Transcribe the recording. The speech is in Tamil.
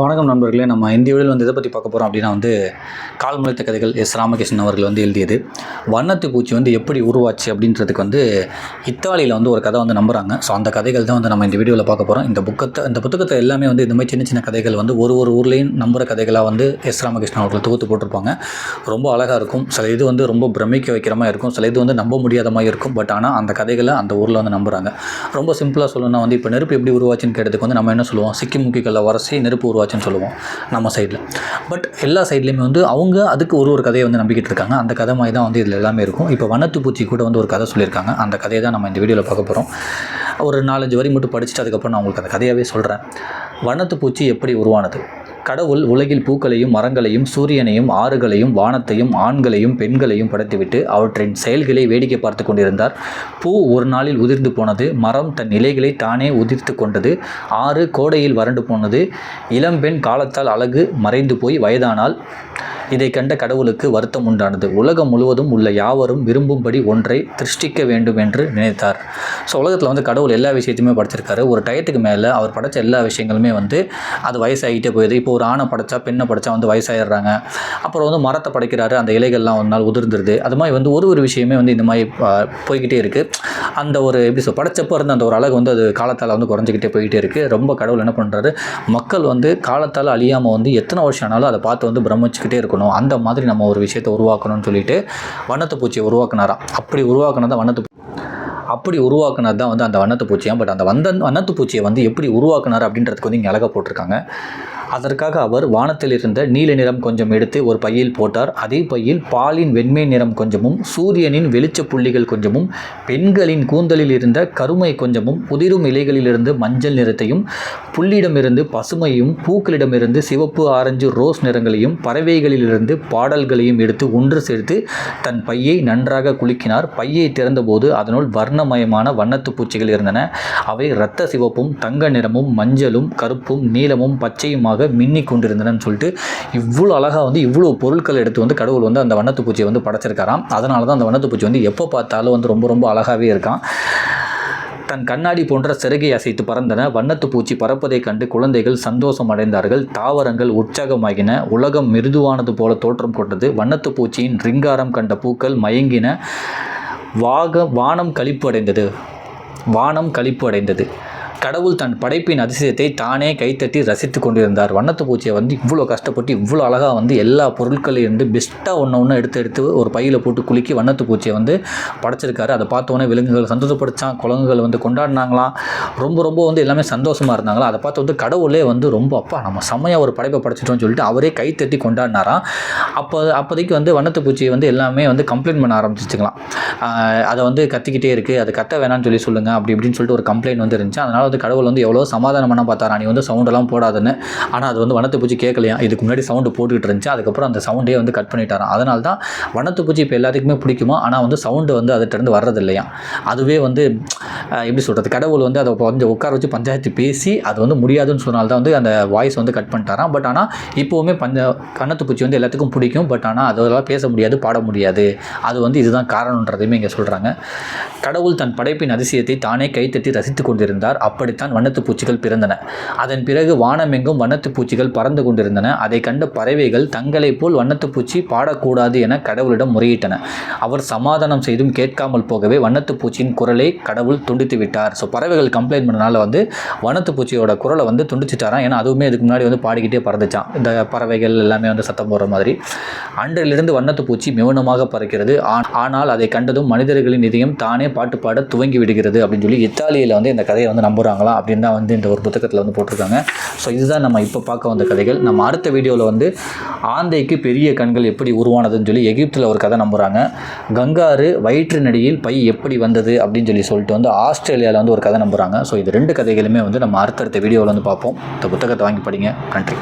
வணக்கம் நண்பர்களே நம்ம இந்த வீடியோவில் வந்து இதை பற்றி பார்க்க போகிறோம் அப்படின்னா வந்து கால் முளைத்த கதைகள் எஸ் ராமகிருஷ்ணன் அவர்கள் வந்து எழுதியது. வண்ணத்து பூச்சி வந்து எப்படி உருவாச்சு அப்படின்றதுக்கு வந்து இத்தாலியில் வந்து ஒரு கதை வந்து நம்புகிறாங்க ஸோ அந்த கதைகள் தான் வந்து நம்ம இந்த வீடியோவில் பார்க்க போகிறோம் இந்த புக்கத்தை இந்த புத்தகத்தை எல்லாமே வந்து இந்த மாதிரி சின்ன சின்ன கதைகள் வந்து ஒரு ஒரு ஊர்லேயும் நம்புகிற கதைகளாக வந்து எஸ் ராமகிருஷ்ணன் அவர்கள் தொகுத்து போட்டிருப்பாங்க. ரொம்ப அழகாக இருக்கும். சில இது வந்து ரொம்ப பிரமிக்க வைக்கிற மாதிரி இருக்கும். சில இது வந்து நம்ப முடியாத மாதிரி இருக்கும். பட் ஆனால் அந்த கதைகளை அந்த ஊரில் வந்து நம்புகிறாங்க ரொம்ப சிம்பிளாக சொல்லணும்னா வந்து இப்போ நெருப்பு எப்படி உருவாச்சுன்னு கேட்டதுக்கு வந்து நம்ம என்ன சொல்லுவோம்? சிக்கி முக்கிக்கல்ல உரசி நெருப்பு உருவாச்சுன்னு சொல்லுவோம் நம்ம சைடில் பட் எல்லா சைட்லேயுமே வந்து அவங்க அதுக்கு ஒரு ஒரு கதையை வந்து நம்பிக்கிட்டு இருக்காங்க. அந்த கதை மாதிரி தான் வந்து இதில் எல்லாமே இருக்கும். இப்போ வனத்து பூச்சி கூட வந்து ஒரு கதை சொல்லியிருக்காங்க. அந்த கதையை தான் நம்ம இந்த வீடியோவில் பார்க்க போகிறோம் ஒரு நாலஞ்சு வரி மட்டும் படிச்சுட்டு அதுக்கப்புறம் நான் உங்களுக்கு அந்த கதையாகவே சொல்கிறேன் வனத்து பூச்சி எப்படி உருவானது? கடவுள் உலகில் பூக்களையும் மரங்களையும் சூரியனையும் ஆறுகளையும் வானத்தையும் ஆண்களையும் பெண்களையும் படைத்துவிட்டு அவற்றின் செயல்களை வேடிக்கை பார்த்து கொண்டிருந்தார். பூ ஒரு நாளில் உதிர்ந்து போனது மரம் தன் இலைகளை தானே உதிர்த்து கொண்டது ஆறு கோடையில் வறண்டு போனது இளம்பெண் காலத்தால் அழகு மறைந்து போய் வயதானால் இதை கண்ட கடவுளுக்கு வருத்தம் உண்டானது. உலகம் முழுவதும் உள்ள யாவரும் விரும்பும்படி ஒன்றை திருஷ்டிக்க வேண்டும் என்று நினைத்தார். ஸோ உலகத்தில் வந்து கடவுள் எல்லா விஷயத்தையுமே படைச்சிருக்காரு. ஒரு டயத்துக்கு மேலே அவர் படைச்ச எல்லா விஷயங்களுமே வந்து அது வயசாகிட்டே போயிடுது. இப்போ ஒரு ஆணை படைச்சா பெண்ணை படைச்சா வந்து வயசாயிடுறாங்க. அப்புறம் வந்து மரத்தை படைக்கிறாரு. அந்த இலைகள்லாம் ஒரு நாள் உதிர்ந்துருது. அது மாதிரி வந்து ஒரு ஒரு விஷயமே வந்து இந்த மாதிரி போய்கிட்டே இருக்குது அந்த ஒரு எப்படி சொல் படைச்சப்போ இருந்த அந்த ஒரு அழகு வந்து அது காலத்தால் வந்து குறைஞ்சிக்கிட்டே போய்கிட்டே இருக்குது ரொம்ப கடவுள் என்ன பண்ணுறாரு மக்கள் வந்து காலத்தால் அழியாமல் வந்து எத்தனை வருஷம் ஆனாலும் அதை பார்த்து வந்து பிரமிச்சுக்கிட்டே இருக்கணும். அந்த மாதிரி நம்ம ஒரு விஷயத்தை உருவாக்கணும்னு சொல்லிட்டு வண்ணத்து பூச்சியை உருவாக்குனாராம். அப்படி உருவாக்குனதான் வண்ணத்து அப்படி உருவாக்குனது தான் வந்து அந்த வண்ணத்து பூச்சியாக பட் அந்த வந்த வண்ணத்து பூச்சியை வந்து எப்படி உருவாக்குனார் அப்படின்றதுக்கு வந்து இங்கே அழகாக போட்டிருக்காங்க. அதற்காக அவர் வானத்தில் இருந்த நீல நிறம் கொஞ்சம் எடுத்து ஒரு பையில் போட்டார். அதே பையில் பாலின் வெண்மை நிறம் கொஞ்சமும் சூரியனின் வெளிச்ச புள்ளிகள் கொஞ்சமும் பெண்களின் கூந்தலில் இருந்த கருமை கொஞ்சமும் உதிரும் இலைகளிலிருந்து மஞ்சள் நிறத்தையும் புள்ளிடமிருந்து பசுமையும் பூக்களிடமிருந்து சிவப்பு ஆரஞ்சு ரோஸ் நிறங்களையும் பறவைகளிலிருந்து பாடல்களையும் எடுத்து ஒன்று சேர்த்து தன் பையை நன்றாக குலுக்கினார். பையை திறந்தபோது அதனுள் வர்ணமயமான வண்ணத்து பூச்சிகள் இருந்தன. அவை இரத்த சிவப்பும் தங்க நிறமும் மஞ்சளும் கருப்பும் நீலமும் பச்சையுமாக மின்னிக் கொண்டிருந்தனன்னு சொல்லிட்டு இவ்வளோ அழகாக வந்து இவ்வளோ பொருட்கள் எடுத்து வந்து கடவுள் வந்து அந்த வண்ணத்து பூச்சியை வந்து படைச்சிருக்காராம். அதனால தான் அந்த வண்ணத்து பூச்சி வந்து எப்போ பார்த்தாலும் வந்து ரொம்ப ரொம்ப அழகாகவே இருக்கான் தன் கண்ணாடி போன்ற சிறகை அசைத்து பறந்தன. வண்ணத்து பூச்சி பறப்பதைக் கண்டு குழந்தைகள் சந்தோஷம் அடைந்தார்கள் தாவரங்கள் உற்சாகமாகின. உலகம் மிருதுவானது போல தோற்றம் கொண்டது. வண்ணத்து பூச்சியின் ரிங்காரம் கண்ட பூக்கள் மயங்கின. வாக வானம் களிப்பு அடைந்தது வானம் களிப்பு அடைந்தது கடவுள் தன் படைப்பின் அதிசயத்தை தானே கைத்தட்டி ரசித்து கொண்டிருந்தார். வண்ணத்து பூச்சியை வந்து இவ்வளோ கஷ்டப்பட்டு இவ்வளோ அழகாக வந்து எல்லா பொருட்களையும் இருந்து பெஸ்ட்டாக ஒன்று ஒன்று எடுத்து எடுத்து ஒரு பையில் போட்டு குலுக்கி வண்ணத்து பூச்சியை வந்து படைச்சிருக்காரு. அதை பார்த்தோன்னே விலங்குகள் சந்தோஷப்படுத்தான் குழந்தைகள் வந்து கொண்டாடினாங்களாம். ரொம்ப ரொம்ப வந்து எல்லாமே சந்தோஷமாக இருந்தாங்களா அதை பார்த்து வந்து கடவுளே வந்து ரொம்ப அப்பா நம்ம செம்மையாக ஒரு படைப்பை படைச்சிட்டோம்னு சொல்லிட்டு அவரே கைத்தட்டி கொண்டாடினாராம். அப்போ அப்போதைக்கு வந்து வண்ணத்து பூச்சியை வந்து எல்லாமே வந்து கம்ப்ளைண்ட் பண்ண ஆரம்பிச்சிச்சுக்கலாம் அதை வந்து கத்திக்கிட்டே இருக்குது அது கத்த வேணாம்னு சொல்லி சொல்லுங்கள் அப்படி இப்படின்னு சொல்லிட்டு ஒரு கம்ப்ளைண்ட் வந்து இருந்துச்சு. அதனால் வந்து கடவுள் வந்து எவ்வளோ சமாதானம் பண்ண பார்த்தாரா? நீ வந்து சவுண்டெல்லாம் போடாதுன்னு. ஆனால் அது வந்து வனத்து பூச்சி கேட்கலையா? இதுக்கு முன்னாடி சவுண்டு போட்டுக்கிட்டு இருந்துச்சு. அதுக்கப்புறம் அந்த சவுண்டே வந்து கட் பண்ணிட்டாராம். அதனால தான் வனத்து பூச்சி இப்போ எல்லாத்துக்குமே பிடிக்குமா? ஆனால் வந்து சவுண்டு வந்து அதுகிட்டருந்து வர்றது இல்லையா அதுவே வந்து எப்படி சொல்கிறது கடவுள் வந்து அதை கொஞ்சம் உட்கார வச்சு பஞ்சாயத்து பேசி அது வந்து முடியாதுன்னு சொன்னால் தான் வந்து அந்த வாய்ஸ் வந்து கட் பண்ணிட்டாராம். பட் ஆனால் இப்போவுமே பஞ்ச கண்ணத்து பூச்சி வந்து எல்லாத்துக்கும் பிடிக்கும். பட் ஆனால் அதெல்லாம் பேச முடியாது பாட முடியாது. அது வந்து இதுதான் காரணன்றதையுமே இங்கே சொல்கிறாங்க கடவுள் தன் படைப்பின் அதிசயத்தை தானே கைத்தட்டி ரசித்து கொண்டிருந்தார். அப்படித்தான் வண்ணத்து பூச்சிகள் பிறந்தன. அதன் பிறகு வானமெங்கும் வண்ணத்து பூச்சிகள் பறந்து கொண்டிருந்தன. அதை கண்ட பறவைகள் தங்களைப் போல் வண்ணத்து பூச்சி பாடக்கூடாது என கடவுளிடம் முறையிட்டன. அவர் சமாதானம் செய்தும் கேட்காமல் போகவே வண்ணத்து பூச்சியின் குரலை கடவுள் துண்டித்து விட்டார். ஸோ பறவைகள் கம்ப்ளைண்ட் பண்ணனால வந்து வண்ணத்து பூச்சியோட குரலை வந்து துண்டிச்சிட்டாராம். ஏன்னா அதுவுமே இதுக்கு முன்னாடி வந்து பாடிக்கிட்டே பறந்துச்சான் இந்த பறவைகள் எல்லாமே வந்து சத்தம் போடுற மாதிரி. அன்றிலிருந்து வண்ணத்து பூச்சி மௌனமாக பறக்கிறது. ஆ- ஆனால் அதை கண்டதும் மனிதர்களின் இதயம் தானே பாட்டு பாட துவங்கி விடுகிறது அப்படின்னு சொல்லி இத்தாலியில் வந்து இந்த கதையை வந்து நம்புகிறாங்களா அப்படின்னு தான் வந்து இந்த ஒரு புத்தகத்தில் வந்து போட்டிருக்காங்க. ஸோ இதுதான் நம்ம இப்போ பார்க்க வந்த கதைகள். நம்ம அடுத்த வீடியோவில் வந்து ஆந்தைக்கு பெரிய கண்கள் எப்படி உருவானதுன்னு சொல்லி எகிப்தில் ஒரு கதை நம்புகிறாங்க கங்காரு வயிற்று நடியில் பை எப்படி வந்தது அப்படின்னு சொல்லி சொல்லிட்டு வந்து ஆஸ்திரேலியாவில் வந்து ஒரு கதை நம்புகிறாங்க ஸோ இது ரெண்டு கதைகளுமே வந்து நம்ம அடுத்தடுத்த வீடியோவில் வந்து பார்ப்போம். இந்த புத்தகத்தை வாங்கி படிங்க. நன்றி.